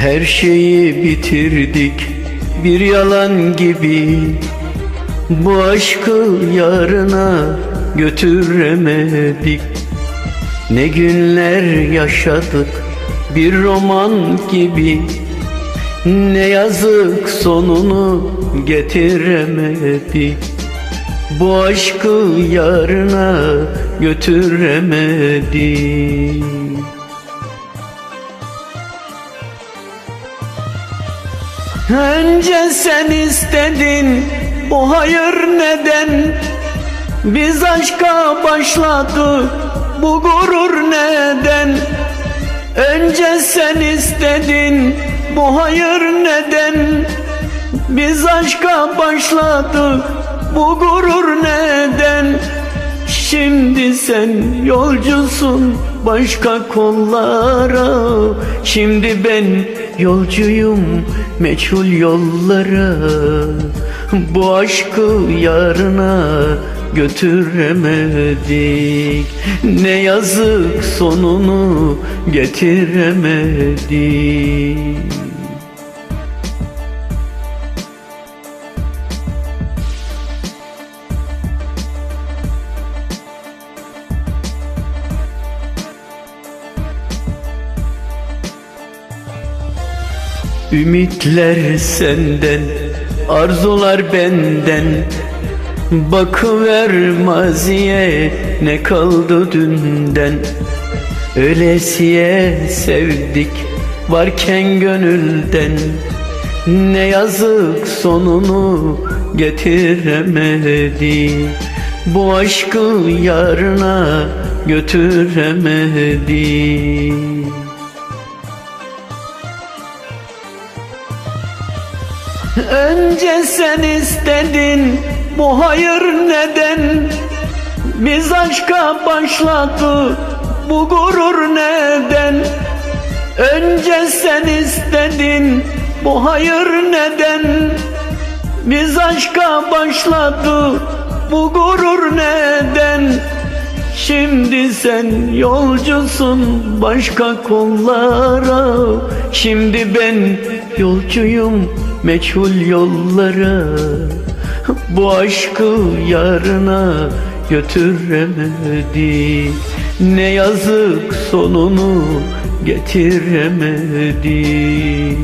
Her şeyi bitirdik bir yalan gibi. Bu aşkı yarına götüremedik. Ne günler yaşadık bir roman gibi. Ne yazık sonunu getiremedik. Bu aşkı yarına götüremedik Önce sen istedin bu hayır neden? Biz aşka başladık bu gurur neden? Önce sen istedin bu hayır neden? Biz aşka başladık bu gurur neden Şimdi sen yolcusun başka kollara. Şimdi ben yolcuyum meçhul yollara. Bu aşkı yarına götüremedik. Ne yazık sonunu getiremedik Ümitler senden, arzular benden. Bakıver maziye ne kaldı dünden? Ölesiye sevdik varken gönülden. Ne yazık sonunu getiremedik Bu aşkı yarına götüremedik Önce sen istedin bu hayır neden? Biz aşka başladı bu gurur neden? Önce sen istedin bu hayır neden? Biz aşka başladı bu gurur Şimdi sen yolcusun başka kollara. Şimdi ben yolcuyum meçhul yollara. Bu aşkı yarına götüremedik Ne yazık sonunu getiremedik